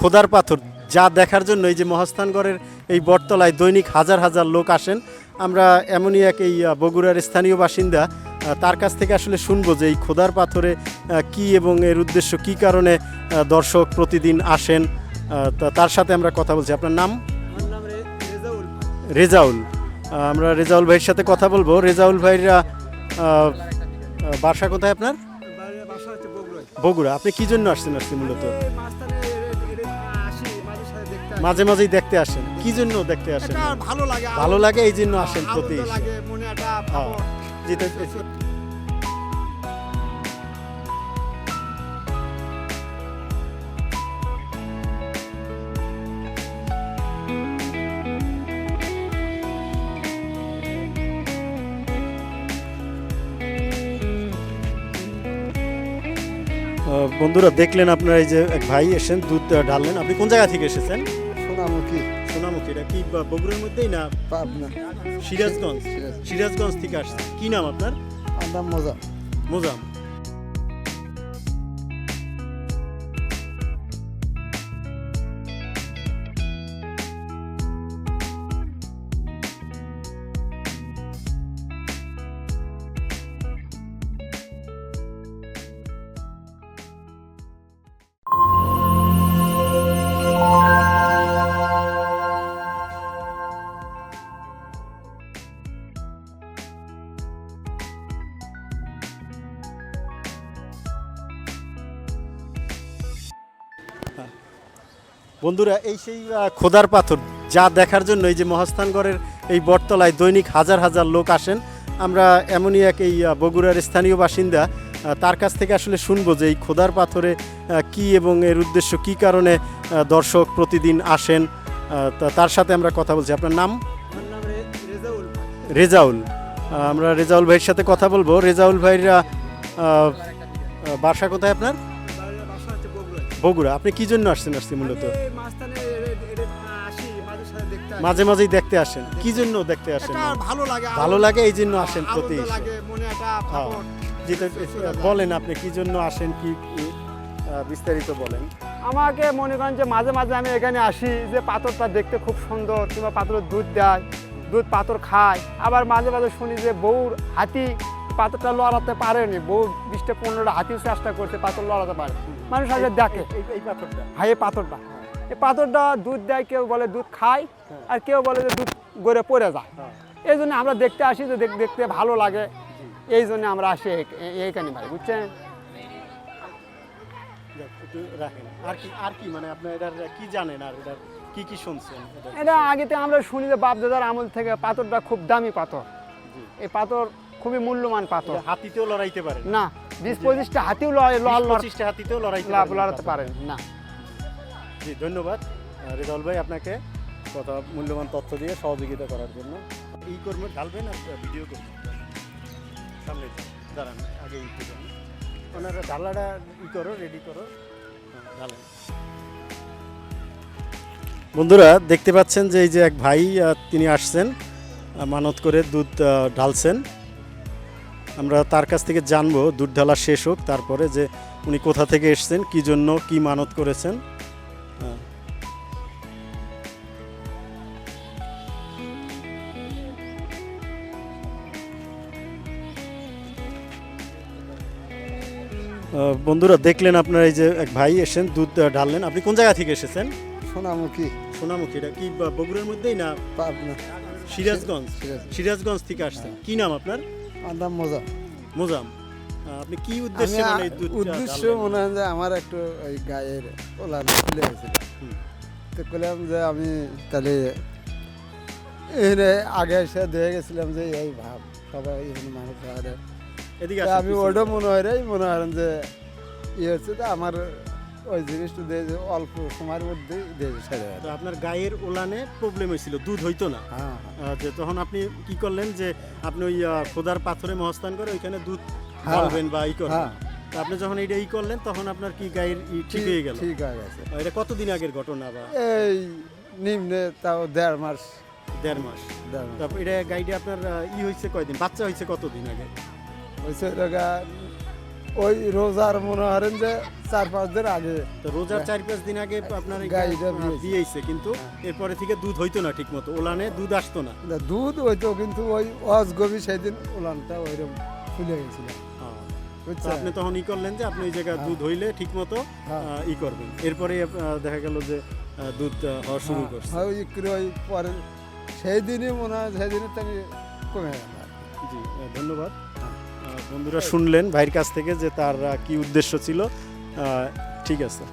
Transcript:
খোদার পাথর যা দেখার জন্য এই যে মহাস্থানগড়ের এই বটতলায় দৈনিক হাজার হাজার লোক আসেন। আমরা এমনই এক এই বগুড়ার স্থানীয় বাসিন্দা তার কাছ থেকে আসলে শুনব যে এই খোদার পাথরে কি এবং এর উদ্দেশ্য কি কারণে দর্শক প্রতিদিন আসেন। তা তার সাথে আমরা কথা বলছি। আপনার নাম? রেজাউল। রেজাউল। আমরা রেজাউল ভাইয়ের সাথে কথা বলব। রেজাউল ভাইরা বাসা কোথায় আপনার? বগুড়া। আপনি কি জন্য আসছেন আসছি মূলত? মাঝে মাঝেই দেখতে আসেন। কি জন্য দেখতে আসেন? ভালো লাগে ভালো লাগে এই জন্য আসেন প্রতি হ্যাঁ। বন্ধুরা দেখলেন আপনারা এই যে এক ভাই এসেছেন দুধ ঢাললেন। আপনি কোন জায়গা থেকে এসেছেন? সোনামুখী সোনামুখী এটা কি বগুড়ার মধ্যেই না? পাবনা। সিরাজগঞ্জ। সিরাজগঞ্জ। থেকে আসছে। কি নাম আপনার? আমরা মজা মোজাম। বন্ধুরা এই সেই খোদার পাথর যা দেখার জন্য এই যে মহাস্থানগড়ের এই বটতলায় দৈনিক হাজার হাজার লোক আসেন। আমরা এমনই এক এই বগুড়ার স্থানীয় বাসিন্দা তার কাছ থেকে আসলে শুনব যে এই খোদার পাথরে কি এবং এর উদ্দেশ্য কি কারণে দর্শক প্রতিদিন আসেন। তা তার সাথে আমরা কথা বলছি। আপনার নাম? রেজাউল রেজাউল। আমরা রেজাউল ভাইয়ের সাথে কথা বলব। রেজাউল ভাইরা বাসা কোথায় আপনার? বগুড়া আপনি কি জন্য আসছেন আসছি মূলত? মাঝে মাঝেই দেখতে আসেন। কি জন্য দেখতে আসেন? ভালো লাগে ভালো লাগে এই জন্য আসেন প্রতি মনে হ্যাঁ। যেটা বলেন আপনি কি জন্য আসেন কি কি, বিস্তারিত বলেন। আমাকে মনে করেন যে মাঝে মাঝে আমি এখানে আসি যে পাথরটা দেখতে খুব সুন্দর কিংবা পাথরের দুধ দেয় দুধ পাথর খায়। আবার মাঝে মাঝে শুনি যে বউর হাতি পাথরটা লড়াতে পারেনি। বউ বিশটা পনেরোটা হাতিও চেষ্টা করছে পাথর লড়াতে পারে। মানুষ আগে দেখে। এই- পাথরটা। হাই এই পাথরটা। এই পাথরটা দুধ দেয় কেউ বলে দুধ খায় আর কেউ বলে যে দুধ গড়ে পড়ে যায়। হ্যাঁ। এই জন্য আমরা দেখতে আসি যে দেখতে ভালো লাগে। এই জন্য আমরা আসি এই- এই- এইখানে ভাই বুঝছেন? আর কি আর কি মানে আপনি এটার কি জানেন আর এটার কি কি শুনছেন? এটা আগেতে আমরা শুনি যে বাপ দাদার আমল থেকে পাথরটা খুব দামি পাথর। এই পাথর খুবই মূল্যবান পাথর। হাতিতেও লড়াইতে পারেন না। বিশ পঁচিশটা হাতিও পঁচিশটা হাতিতেও লড়াইতে লড়াতে পারেন না। জি ধন্যবাদ। রেজাউল ভাই আপনাকে কথা মূল্যবান তথ্য দিয়ে সহযোগিতা করার জন্য। এই করবেন ঢালবেন আর ভিডিও করবেন। সামনে দাঁড়ান আগে ই করবেন ওনারা ঢালাটা ই করো রেডি করো। হ্যাঁ, ঢালেন। বন্ধুরা দেখতে পাচ্ছেন যে এই যে এক ভাই তিনি আসছেন মানত করে দুধ ঢালছেন। আমরা তার কাছ থেকে জানব দুধ ঢালা শেষ হোক তারপরে যে উনি কোথা থেকে এসছেন কি জন্য কি মানত করেছেন। বন্ধুরা দেখলেন আপনারা এই যে এক ভাই এসেছেন দুধ ঢাললেন। আপনি কোন জায়গা থেকে এসেছেন? সোনামুখী। সোনামুখী এটা কি বগুড়ার মধ্যেই না? সিরাজগঞ্জ। সিরাজগঞ্জ থেকে আসছেন। কি নাম আপনার? আমরা মজা মোজাম। আপনি কি উদ্দেশ্যে মানে উদ্দেশ্য মনে হয় যে আমার একটু ওই গায়ের ওলা খুলে গেছিল তো করলাম যে আমি তাহলে এখানে আগে এসে দেখে গেছিলাম যে এই ভাব সবাই এখানে মানুষ আমি। ওটা মনে হয় রে মনে হয় যে ইয়ে হচ্ছে তো আমার ওই জিনিসটা দিয়ে অল্প সময়ের মধ্যেই দিয়ে সেরে তো আপনার গায়ের ওলানে প্রবলেম হয়েছিল দুধ হইতো না। হ্যাঁ যে তখন আপনি কি করলেন যে আপনি ওই খোদার পাথরে মহস্থান করে ওইখানে দুধ হ্যাঁ। ঢালবেন বা ই করবেন। হ্যাঁ। আপনি যখন এটা ই করলেন তখন আপনার কি গায়ের ঠিক হয়ে গেল? ঠিক হয়ে গেছে। এটা কতদিন আগের ঘটনা বা? এই নিম্নে তাও দেড় মাস। দেড় মাস। তারপর এটা গাইডে আপনার ই হয়েছে কয়দিন? বাচ্চা হয়েছে কতদিন আগে? হয়েছে ওই রোজার মনে করেন যে চার পাঁচ দিন আগে। তো রোজার চার পাঁচ দিন আগে আপনার এই গাইটা দিয়েছে। কিন্তু এরপরে থেকে দুধ হইতো না ঠিক মতো ওলানে দুধ আসতো না। দুধ হইতো কিন্তু ওই অজগবি সেদিন উলানটা ওইরকম ফুলে গেছিল। হ্যাঁ। আপনি তখন ই করলেন যে আপনি ওই জায়গায় দুধ হইলে ঠিক মতো হ্যাঁ। ই করবেন। এরপরে দেখা গেল যে দুধ হওয়া শুরু করছে। হ্যাঁ, ওই পরে সেই দিনই মনে হয় সেদিনে তো আমি কমে গেল জি ধন্যবাদ। বন্ধুরা শুনলেন ভাইয়ের কাছ থেকে যে তার কি উদ্দেশ্য ছিল। ঠিক আছে।